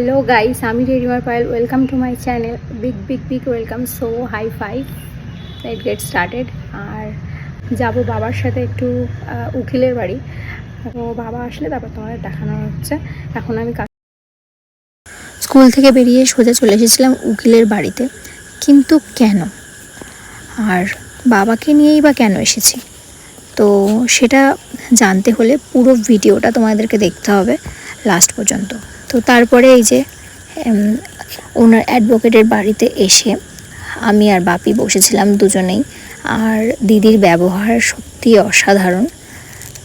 Hello guys আমি রেডিমার Payel. Welcome to my channel big big big welcome so high five let get started আর যাব বাবার সাথে একটু উকিলের বাড়ি। তো বাবা আসলে তারপর তোমাদের দেখানো হচ্ছে। এখন আমি স্কুল থেকে বেরিয়ে সোজা চলে এসেছিলাম উকিলের বাড়িতে। কিন্তু কেন? আর বাবাকে নিয়েই বা কেন এসেছি? তো সেটা জানতে হলে পুরো ভিডিওটা তোমাদেরকে দেখতে হবে লাস্ট পর্যন্ত। তো তারপরে এই যে ওনার অ্যাডভোকেটের বাড়িতে এসে আমি আর বাপি বসেছিলাম দুজনেই। আর দিদির ব্যবহার সত্যি অসাধারণ।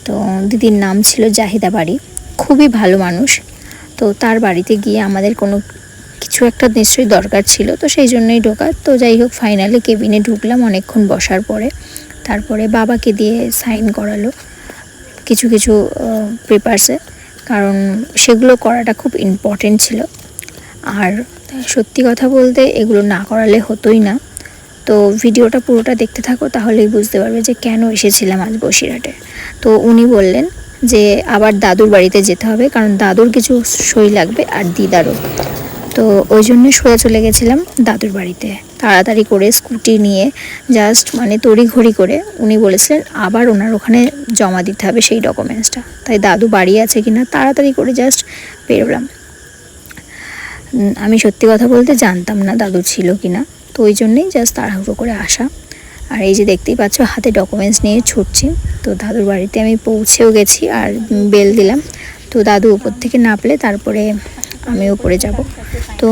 তো দিদির নাম ছিল জাহিদা বাড়ি খুবই ভালো মানুষ। তো তার বাড়িতে গিয়ে আমাদের কোনো কিছু একটা নিশ্চয়ই দরকার ছিল, তো সেই জন্যই ঢোকা তো যাই হোক ফাইনালি কেবিনে ঢুকলাম অনেকক্ষণ বসার পরে। তারপরে বাবাকে দিয়ে সাইন করালো। কিছু কিছু পেপারসে কারণ সেগুলো করাটা খুব ইম্পর্টেন্ট ছিল। আর সত্যি কথা বলতে এগুলো না করালে হতোই না। তো ভিডিওটা পুরোটা দেখতে থাকো, তাহলেই বুঝতে পারবে যে কেন এসেছিলাম আজ বসিরহাটে। তো উনি বললেন যে আবার দাদুর বাড়িতে যেতে হবে, কারণ দাদুর কিছু সই লাগবে আর দিদারও। তো ওই জন্য সোজা চলে গেছিলাম দাদুর বাড়িতে। তাড়াতাড়ি করে স্কুটি নিয়ে জাস্ট মানে তড়িঘড়ি করে উনি বলেছিলেন, আবার ওনার ওখানে জমা দিতে হবে সেই ডকুমেন্টসটা তাই দাদু বাড়ি আছে কি না তাড়াতাড়ি করে জাস্ট বেরোলাম। আমি সত্যি কথা বলতে জানতাম না দাদু ছিল কি না তো ওই জন্যেই জাস্ট তাড়াহুড়ো করে আসা। আর এই যে দেখতেই পাচ্ছ, হাতে ডকুমেন্টস নিয়ে ছুটছি। তো দাদুর বাড়িতে আমি পৌঁছেও গেছি আর বেল দিলাম। তো দাদু উপর থেকে নাপলে তারপরে আমি উপরে যাব। তো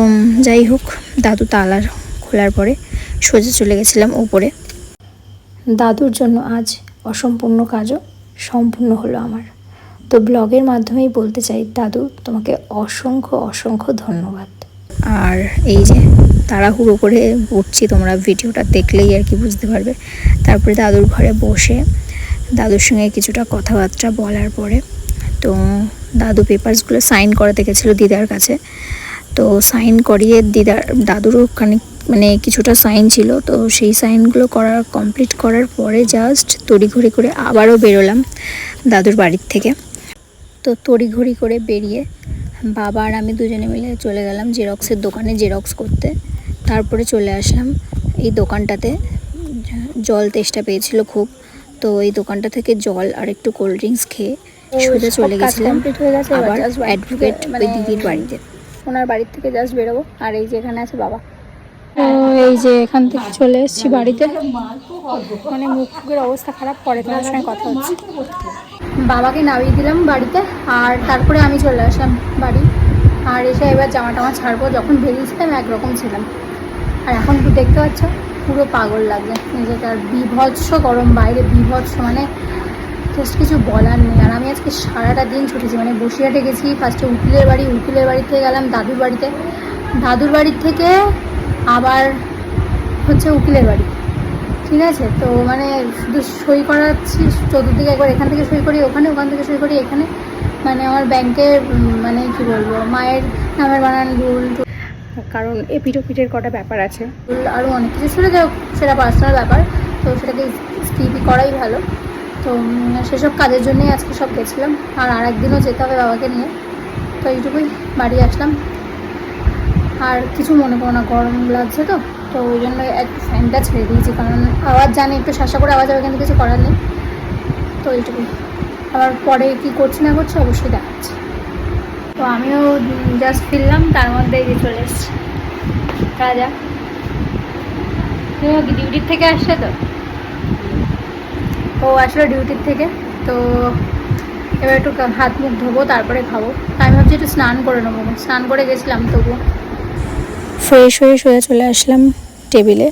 যাই হোক, দাদু তালার খোলার পরে সোজা চলে গেছিলাম উপরে। দাদুর জন্য আজ অসম্পূর্ণ কাজও সম্পূর্ণ হলো আমার। তো ব্লগের মাধ্যমেই বলতে চাই, দাদু, তোমাকে অসংখ্য অসংখ্য ধন্যবাদ। আর এই যে তাড়াহুড়ো করে উঠছি, তোমরা ভিডিওটা দেখলেই আর কি বুঝতে পারবে। তারপরে দাদুর ঘরে বসে দাদুর সঙ্গে কিছুটা কথাবার্তা বলার পরে তো দাদু পেপারসগুলো সাইন করাতে গেছিল দিদার কাছে। তো সাইন করিয়ে দিদার দাদুরও খানিক মানে কিছুটা সাইন ছিল। তো সেই সাইনগুলো করা কমপ্লিট করার পরে জাস্ট তড়িঘড়ি করে আবারও বেরোলাম দাদুর বাড়ির থেকে। তো তড়িঘড়ি করে বেরিয়ে বাবা আর আমি দুজনে মিলে চলে গেলাম জেরক্সের দোকানে জেরক্স করতে। তারপরে চলে আসলাম এই দোকানটাতে। জল তেষ্টা পেয়েছিল খুব। তো এই দোকানটা থেকে জল আর একটু কোল্ড ড্রিঙ্কস খেয়ে সোজা চলে গেছিলাম। আবার অ্যাডভোকেট ওই দিদির বাড়িতে। ওনার বাড়ির থেকে জাস্ট বেরোবো। আর এই যে এখানে আছে বাবা। এই যে এখান থেকে চলে এসেছি বাড়িতে। মানে মুখের অবস্থা খারাপ পরে তোমার সঙ্গে কথা হচ্ছে। বাবাকে নামিয়ে দিলাম বাড়িতে আর তারপরে আমি চলে আসলাম বাড়ি। আর এসে এবার জামা টামা ছাড়বো। যখন বেরিয়েছিলাম একরকম ছিলাম। আর এখন তো দেখতে পাচ্ছ? পুরো পাগল লাগে নিজেকে আর বিভৎস গরম বাইরে বিভৎস মানে জাস্ট কিছু বলার নেই। আর আমি আজকে সারাটা দিন ছুটেছি মানে বসিরহাটে গেছি ফার্স্টে উকিলের বাড়ি উকিলের বাড়ি থেকে গেলাম দাদুর বাড়িতে। দাদুর বাড়ির থেকে আবার হচ্ছে উকিলের বাড়ি। ঠিক আছে? তো মানে শুধু সই করাচ্ছি চতুর্দিকে একবার এখান থেকে সই করি ওখানে ওখান থেকে সই করি এখানে। মানে আমার ব্যাংকে মানে কি বলব মায়ের নামের বানান ভুল। কারণ এপিটোপিটের কটা ব্যাপার আছে। আরও অনেক কিছু। যাই সেটা পার্সোনাল ব্যাপার। তো সেটাকে স্কিপ করাই ভালো। তো সেসব কাজের জন্যই আজকে সব গেছিলাম। আর আর একদিনও যেতে হবে বাবাকে নিয়ে। তো এইটুকুই, বাড়ি আসলাম। আর কিছু মনে করো না, গরম লাগছে তো তো ওই জন্য একটু ফ্যানটা ছেড়ে দিয়েছি। কারণ আওয়াজ জানি, একটু শাসা করে আওয়াজ হবে কিন্তু কিছু করার নেই। তো এইটুকুই। আবার পরে কি করছি না করছি অবশ্যই দেখাচ্ছি। তো আমিও জাস্ট ফিরলাম, তার মধ্যে এই যে চলে এসছি। রাজা। তুমিও কি ডিউটির থেকে আসছে তো? ও আসলো ডিউটির থেকে তো এবার একটু হাত মুখ ধোবো তারপরে খাব। তা আমি ভাবছি একটু স্নান করে নেব স্নান করে গেছিলাম তবু ফ্রেশ হয়ে সোজা চলে আসলাম টেবিলে।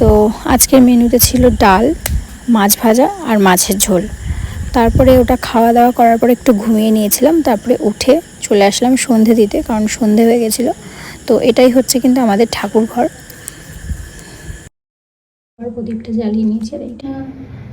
তো আজকের মেনুতে ছিল ডাল মাছ ভাজা আর মাছের ঝোল। তারপরে ওটা খাওয়া দাওয়া করার পরে একটু ঘুমিয়ে নিয়েছিলাম তারপরে উঠে চলে আসলাম সন্ধে দিতে কারণ সন্ধে হয়ে গেছিল। তো এটাই হচ্ছে কিন্তু আমাদের ঠাকুর ঘর প্রদীপটা জ্বালিয়ে নিয়েছে আর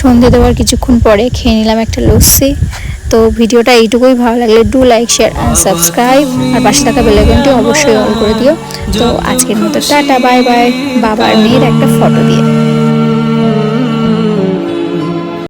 সন্ধে দেওয়ার কিছুক্ষণ পরে খেয়ে নিলাম একটা লস্যি। তো ভিডিওটা এইটুকুই, ভালো লাগলে do like share and subscribe আর পাশে থাকা বেলাইকনটি অবশ্যই অন করে দিও। তো আজকের মতো টাটা বাই বাই বাবার মেয়ের একটা ফটো দিয়ে।